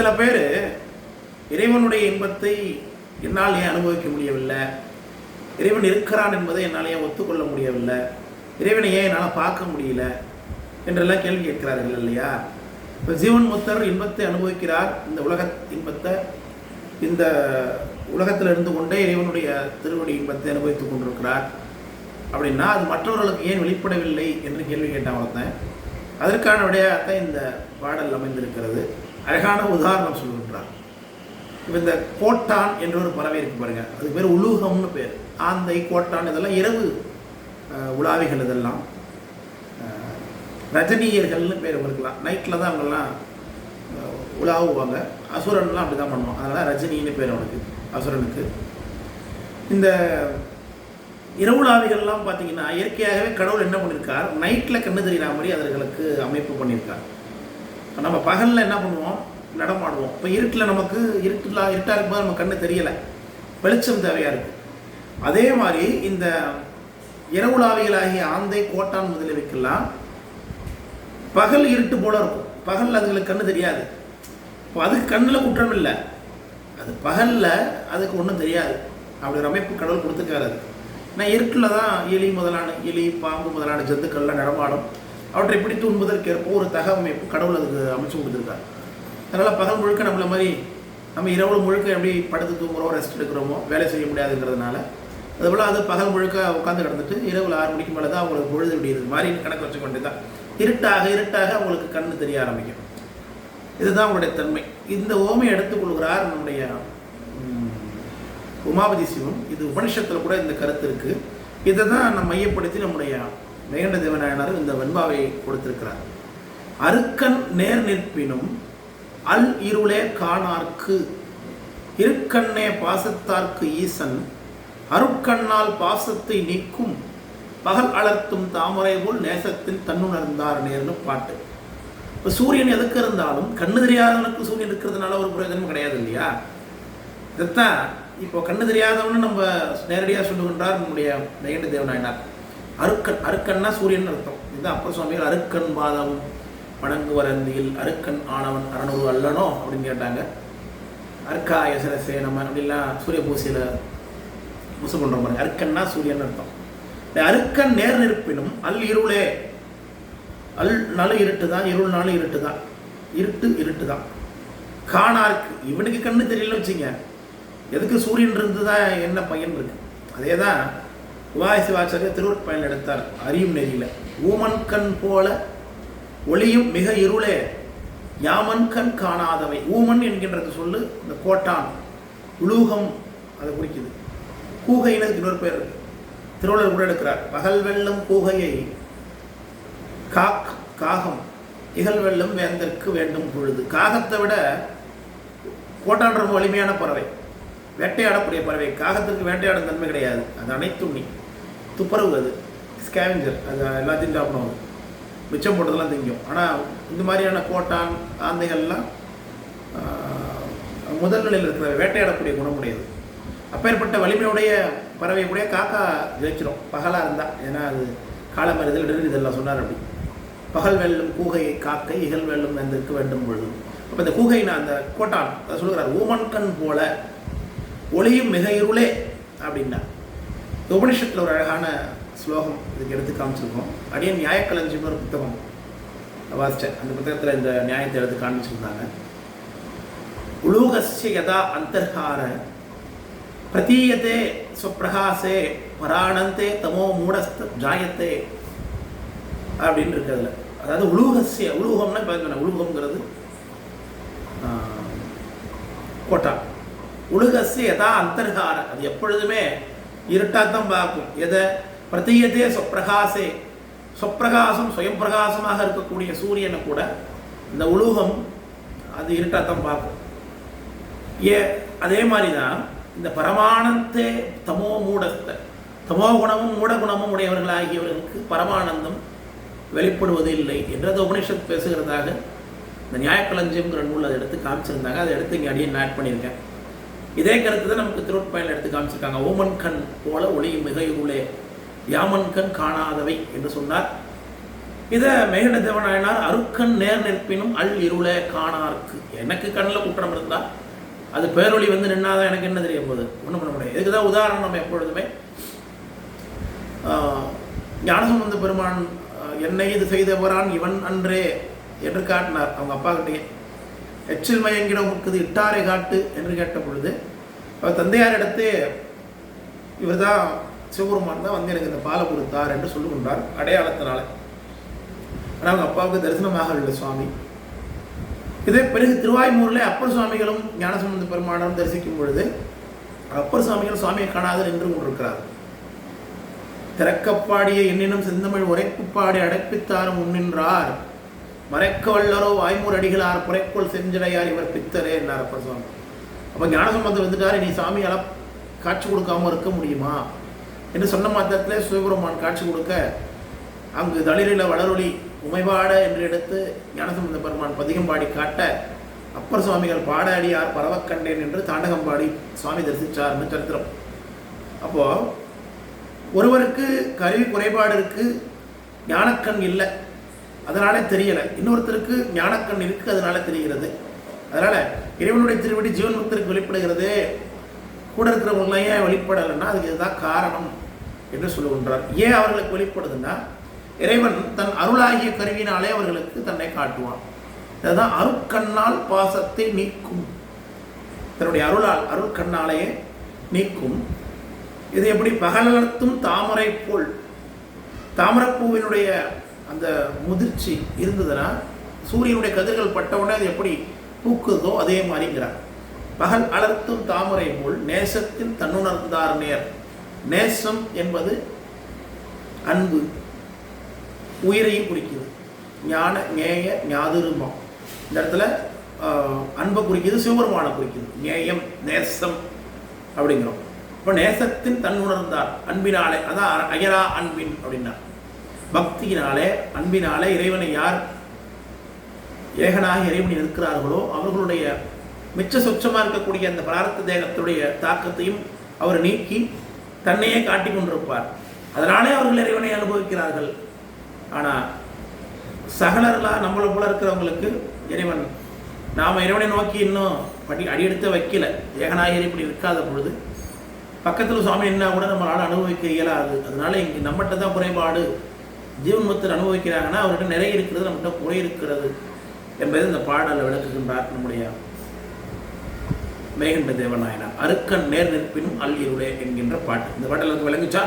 சில பேர் இறைவனுடைய இன்பத்தை என்னால் ஏன் அனுபவிக்க முடியவில்லை? இறைவன் இருக்கிறான் என்பதை என்னால் ஏன் ஒத்துக்கொள்ள முடியவில்லை? இறைவனை ஏன் என்னால் பார்க்க முடியல? என்றெல்லாம் கேள்வி கேட்கிறார்கள் இல்லையா? இப்போ ஜீவன் முத்தர் இன்பத்தை அனுபவிக்கிறார். இந்த உலக இன்பத்தை இந்த உலகத்தில் இருந்து கொண்டே இறைவனுடைய திருவடி இன்பத்தை அனுபவித்துக் கொண்டிருக்கிறார். அப்படின்னா அது மற்றவர்களுக்கு ஏன் வெளிப்படவில்லை என்று கேள்வி கேட்டான் ஒருத்தன். அதற்கான விடையாகத்தான் இந்த பாடல் அமைந்திருக்கிறது. அழகான உதாரணம் சொல்கின்றார் இப்போ இந்த கோட்டான் என்ற ஒரு பறவை இருக்கு பாருங்க. அது பேர் உலூகம்னு பேர். ஆந்தை கோட்டான் இதெல்லாம் இரவு உலாவிகள் இதெல்லாம். ரஜினியர்கள்னு பேர் இருக்கலாம் நைட்டில் தான் அவங்கெல்லாம் உலாவுவாங்க. அசுரன்லாம் அப்படி தான் பண்ணுவோம் அதனால் ரஜினின்னு பேர் அவனுக்கு அசுரனுக்கு. இந்த இரவுலாவிகள்லாம் பார்த்தீங்கன்னா இயற்கையாகவே கடவுள் என்ன பண்ணியிருக்கார் நைட்டில் கண்ணு தெரியாமல் மாதிரி அமைப்பு பண்ணியிருக்கார் இப்போ நம்ம பகலில் என்ன பண்ணுவோம்? நடமாடுவோம். இப்போ இருட்டில் நமக்கு இருட்டில் இருட்டாக இருக்கும்போது நம்ம கண்ணு தெரியலை. வெளிச்சம் தேவையாக இருக்குது அதே மாதிரி இந்த இரவுலாவிகளாகிய ஆந்தை கோட்டான் முதலியவைக்கெல்லாம் பகல் இருட்டு போல இருக்கும். பகல் அதுங்களுக்கு கண்ணு தெரியாது. இப்போ அதுக்கு கண்ணில் குற்றம் இல்லை. அது பகலில் அதுக்கு ஒன்றும் தெரியாது. அப்படி ஒரு அமைப்பு கடவுள் கொடுத்துருக்காரு அது. நான் இருட்டில் தான் எலி முதலான எலி பாம்பு முதலான ஜந்துக்கள்லாம் நடமாடும். அவற்றை பிடித்து உண்பதற்கேற்ப ஒரு தகவமைப்பு கடவுள் அதுக்கு அமைச்சு கொடுத்துருக்காரு. அதனால் பகல் முழுக்க நம்மளை மாதிரி நம்ம இரவு முழுக்க எப்படி படுத்து தூங்குறோம் ரெஸ்ட் எடுக்கிறோமோ வேலை செய்ய முடியாதுங்கிறதுனால அதுபோல் அது பகல் முழுக்க உட்காந்து கிடந்துட்டு இரவு ஆறு மணிக்கு மேலே தான் அவங்களுக்கு பொழுது விடியது. மாதிரி கணக்கு வச்சு கொண்டு தான் இருட்டாக இருட்டாக அவங்களுக்கு கண்ணு தெரிய ஆரம்பிக்கும். இதுதான் அவங்களுடைய தன்மை. இந்த ஓமையை எடுத்துக்கொள்கிறார் நம்முடைய உமாபதி சிவம். இது உபனிஷத்தில் கூட இந்த கருத்து இருக்குது இதை தான் நம்ம மையப்படுத்தி நம்முடைய மேகண்ட தேவநாயனார் இந்த வெண்பாவை கொடுத்திருக்கிறார். அருக்கன் நேர் நிற்பினும் அல் இருளே காணார்க்கு இருக்கண்ணே பாசத்தார்க்கு ஈசன் அருட்கண்ணால் பாசத்தை நீக்கும் பகல் அலர்த்தும் தாமரை போல் நேசத்தில் தன்னுணர்ந்தார் நேர்னு பாட்டு. இப்போ சூரியன் எதுக்கு இருந்தாலும் கண்ணு தெரியாதவனுக்கு சூரியன் இருக்கிறதுனால ஒரு பிரயோஜனம் கிடையாது இல்லையா? இதைத்தான் இப்போ கண்ணு தெரியாதவனு நம்ம நேரடியாக சொல்லுகின்றார் நம்முடைய நெகண்ட தேவநாயனார். அருக்கன் அருக்கன்னா சூரியன் அர்த்தம். இது அப்பர் சுவாமிகள் அருக்கன் பாதம் வணங்குவரந்தியில் அருக்கன் ஆனவன் அறநூறு அல்லனோ அப்படின்னு கேட்டாங்க. அர்க்கா சிரசே நம்ம அப்படிலாம் சூரிய பூசையில் பூசை பண்ணுற மாதிரி அருக்கன்னா சூரியன் அர்த்தம். இந்த அருக்கன் நேர் நிற்பினும் அல் இருளே. அல் நாளும் இருட்டு தான் இருள் நாளும் இருட்டு தான். இருட்டு இருட்டு தான். காணாருக்கு இவனுக்கு கண்ணு தெரியல வச்சுங்க எதுக்கு சூரியன் இருந்து தான் என்ன பையன் இருக்கு? அதே தான் சிவாச்சாரியர் திருவற்பயன் எடுத்தார். அறியும் நெறியில். ஊமன் கண் போல ஒளியும் மிக இருளே. யாமன் கண் காணாதவை. ஊமன் என்கின்றது சொல்லு இந்த கோட்டான். உலூகம் அதை குறிக்குது. கூகைன்னு இன்னொரு பேர் திருவள்ளுவர் கூட எடுக்கிறார். பகல் வெள்ளம் கூகையை காக் காகம் இகல் வெள்ளம் வேந்தற்கு வேண்டும் பொழுது. காகத்தை விட கோட்டான் ரொம்ப வலிமையான பறவை. வேட்டையாடக்கூடிய பறவை. காகத்திற்கு வேட்டையாடும் தன்மை கிடையாது. அது அனைத்துண்ணி துப்புரவு அது. ஸ்கேவிஞ்சர் அது எல்லாத்தையும் சாப்பிடும் அது மிச்சம் போட்டதெல்லாம் திங்கும். ஆனால் இந்த மாதிரியான கோட்டான் ஆந்தைகள்லாம் முதல் நிலையில் இருக்கிற வேட்டையாடக்கூடிய குணமுடையது. அப்பேற்பட்ட வலிமையுடைய பறவை கூட காக்கா ஜெயிச்சிடும் பகலாக இருந்தால் ஏன்னா அது காலமறிதல் இதெல்லாம் சொன்னார் அப்படி. பகல் வெல்லும் கூகை காக்கை இகல் வெல்லும் வெந்திருக்க வேண்டும் பொழுது. அப்போ இந்த கூகைனா அந்த கோட்டான் அதை சொல்லுகிறார் ஊமன் கண் போல ஒளியும் மிக இருளே அப்படின்னா உபனிஷத்தில் ஒரு அழகான ஸ்லோகம் இதுக்கு எடுத்து காமிச்சிருக்கோம். அடியன் நியாயக்கலஞ்சியம் ஒரு புத்தகம். வாசித்தேன் அந்த புத்தகத்தில் இந்த நியாயத்தை எடுத்து காமிச்சிருந்தாங்க உலூகசிய யதா அந்தர்ஹார பிரதீயத்தே ஸ்வப்பிரகாசே பராணந்தே தமோ மூடஸ்த ஜாயத்தே அப்படின்னு இருக்கிறதுல அதாவது உலூகசிய உலூகம்னா இப்போ உலூகம்ங்கிறது கோட்டா. உலகஸ்ய யதா அந்தர்கார அது எப்பொழுதுமே இருட்டாத்தான் பார்க்கும். எதை? பிரதீயத்தே சொப்பிரகாசே. சொப்பிரகாசம் சுயம் பிரகாசமாக இருக்கக்கூடிய சூரியனை கூட இந்த உலோகம் அது இருட்டாத்தான் பார்க்கும். ஏ அதே மாதிரி தான் இந்த பரமானந்தே தமோ மூடஸ்த. தமோ குணமும் மூட குணமும் உடையவர்களாகியவர்களுக்கு பரமானந்தம் வெளிப்படுவது இல்லை என்றது உபனிஷத் பேசுகிறதாக இந்த நியாயக்களஞ்சியம்ங்கிற நூல் அதை எடுத்து காமிச்சிருந்தாங்க. அதை எடுத்து இங்கே அடியே ஆட் பண்ணியிருக்கேன். இதே கருத்து தான் நமக்கு திருவட்பாயில் எடுத்து காமிச்சிருக்காங்க. ஓமன் கண் போல ஒளியும் மிக இருளே யாமன் கண் காணாதவை என்று சொன்னார். இதை மேகண்ட தேவநாயனார் அருக்கண் நேர் நிற்பினும் அல் இருளே காணார்க்கு. எனக்கு கண்ணில் குற்றம் இருந்தால் அது பேரொளி வந்து நின்னாதான் எனக்கு என்ன தெரிய போகுது ஒன்றும் பண்ண முடியாது. இதுக்கு தான் உதாரணம் நம்ம எப்பொழுதுமே ஞானசம்பந்த பெருமான் என்னை இது செய்தவரான் இவன் அன்றே என்று காட்டினார். அவங்க அப்பா கிட்டேயே. எச்சில் மயங்கிடம் இருக்குது இட்டாரை காட்டு என்று கேட்ட பொழுது அவர் தந்தையார் இடத்தே இவர் தான் சிவபெருமான் தான் வந்து எனக்கு இந்த பாலை கொடுத்தார் என்று சொல்லுகின்றார் அடையாளத்தினால. ஆனால் அவங்க அப்பாவுக்கு தரிசனமாக உள்ள சுவாமி. இதே பிறகு திருவாய்மூரில் அப்பர் சுவாமிகளும் ஞானசம்பந்த பெருமானும் தரிசிக்கும் பொழுது அப்பர் சுவாமிகள் சுவாமியை காணாது நின்று கொண்டிருக்கிறார். திறக்கப்பாடிய என்னினும் செந்தமிழ் உரைப்பு பாடி அடைப்பித்தாரும் முன்னின்றார் மறைக்க வல்லரோ வாய்மூர் அடிகளார் புரைக்குள் செஞ்சடையார் இவர் பித்தரே என்றார் அப்பர் சுவாமி. அப்போ ஞானசம்பந்தர் வந்துட்டார் நீ சாமியால் காட்சி கொடுக்காம இருக்க முடியுமா? என்று சொன்ன மாத்திரத்தில் சிவபெருமான் காட்சி கொடுக்க அங்கு தளிரில வளரொளி உமைபாட என்று எடுத்து ஞானசம்பந்த பெருமான் பதிகம் பாடி காட்ட அப்பர் சுவாமிகள் பாட அடியார் பரவக்கண்டேன் என்று தாண்டகம் பாடி சுவாமி தரிசித்தார்னு சரித்திரம். அப்போது ஒருவருக்கு கருவி குறைபாடு இருக்கு ஞானக்கண் இல்லை. அதனாலே தெரியலை. இன்னொருத்தருக்கு ஞானக்கண் இருக்குது அதனால தெரிகிறது. அதனால் இறைவனுடைய திருவடி ஜீவன் முக்தருக்கு வெளிப்படுகிறது கூட இருக்கிறவங்களாம் ஏன் வெளிப்படலைன்னா அதுக்கு இதுதான் காரணம் என்று சொல்லுகின்றார். ஏன் அவர்களுக்கு வெளிப்படுதுன்னா இறைவன் தன் அருளாகிய கருவினாலே அவர்களுக்கு தன்னை காட்டுவான். அதுதான் அருட்கண்ணால் பாசத்தை நீக்கும். தன்னுடைய அருளால் அருட்கண்ணாலேயே நீக்கும். இது எப்படி பகலத்தும் தாமரை போல் தாமரைப்பூவினுடைய அந்த முதிர்ச்சி இருந்ததுன்னா சூரியனுடைய கதிர்கள் பட்டவுடனே அது எப்படி பூக்குதோ அதே மாதிரிங்கிறார். பகல் அலர்த்தும் தாமரை போல் நேசத்தில் தன்னுணர்ந்தார் நேர். நேசம் என்பது அன்பு உயிரையும் குறிக்குது. ஞான ஞேய ஞாதுருமம். இந்த இடத்துல அன்பை குறிக்குது சிவபெருமானை குறிக்குது. ஞேயம் நேசம் அப்படிங்கிறோம். இப்போ நேசத்தின் தன்னுணர்ந்தார். அன்பினாலே அதான் அயரா அன்பின் அப்படின்னா பக்தியினாலே அன்பினாலே இறைவனை யார் ஏகனாக இறைவனில் இருக்கிறார்களோ அவர்களுடைய மிச்ச சொச்சமாக இருக்கக்கூடிய அந்த பிரார்த்த தேகத்துடைய தாக்கத்தையும் அவர் நீக்கி தன்னையே காட்டி கொண்டிருப்பார். அதனாலே அவர்கள் இறைவனை அனுபவிக்கிறார்கள். ஆனால் சகலர்களாக நம்மளை போல இருக்கிறவங்களுக்கு இறைவன் நாம் இறைவனை நோக்கி இன்னும் படி அடியெடுத்து வைக்கல. ஏகநாயகர் இப்படி இருக்காத பொழுது பக்கத்தில் சுவாமி என்ன கூட நம்மளால் அனுபவிக்க இயலாது. அதனால இங்கே நம்மகிட்ட தான் குறைபாடு. ஜீவன் முத்தர் அனுபவிக்கிறாங்கன்னா அவர்கிட்ட நிறைய இருக்கிறது நம்மகிட்ட குறை இருக்கிறது என்பதை இந்த பாடலில் விளக்குகின்றார் நம்முடைய மேகண்ட தேவநாயனார் அருக்கன் நேர் நிற்பினும் அல் இருளே என்கின்ற பாட்டு. இந்த பாட்டில் விளங்குச்சா?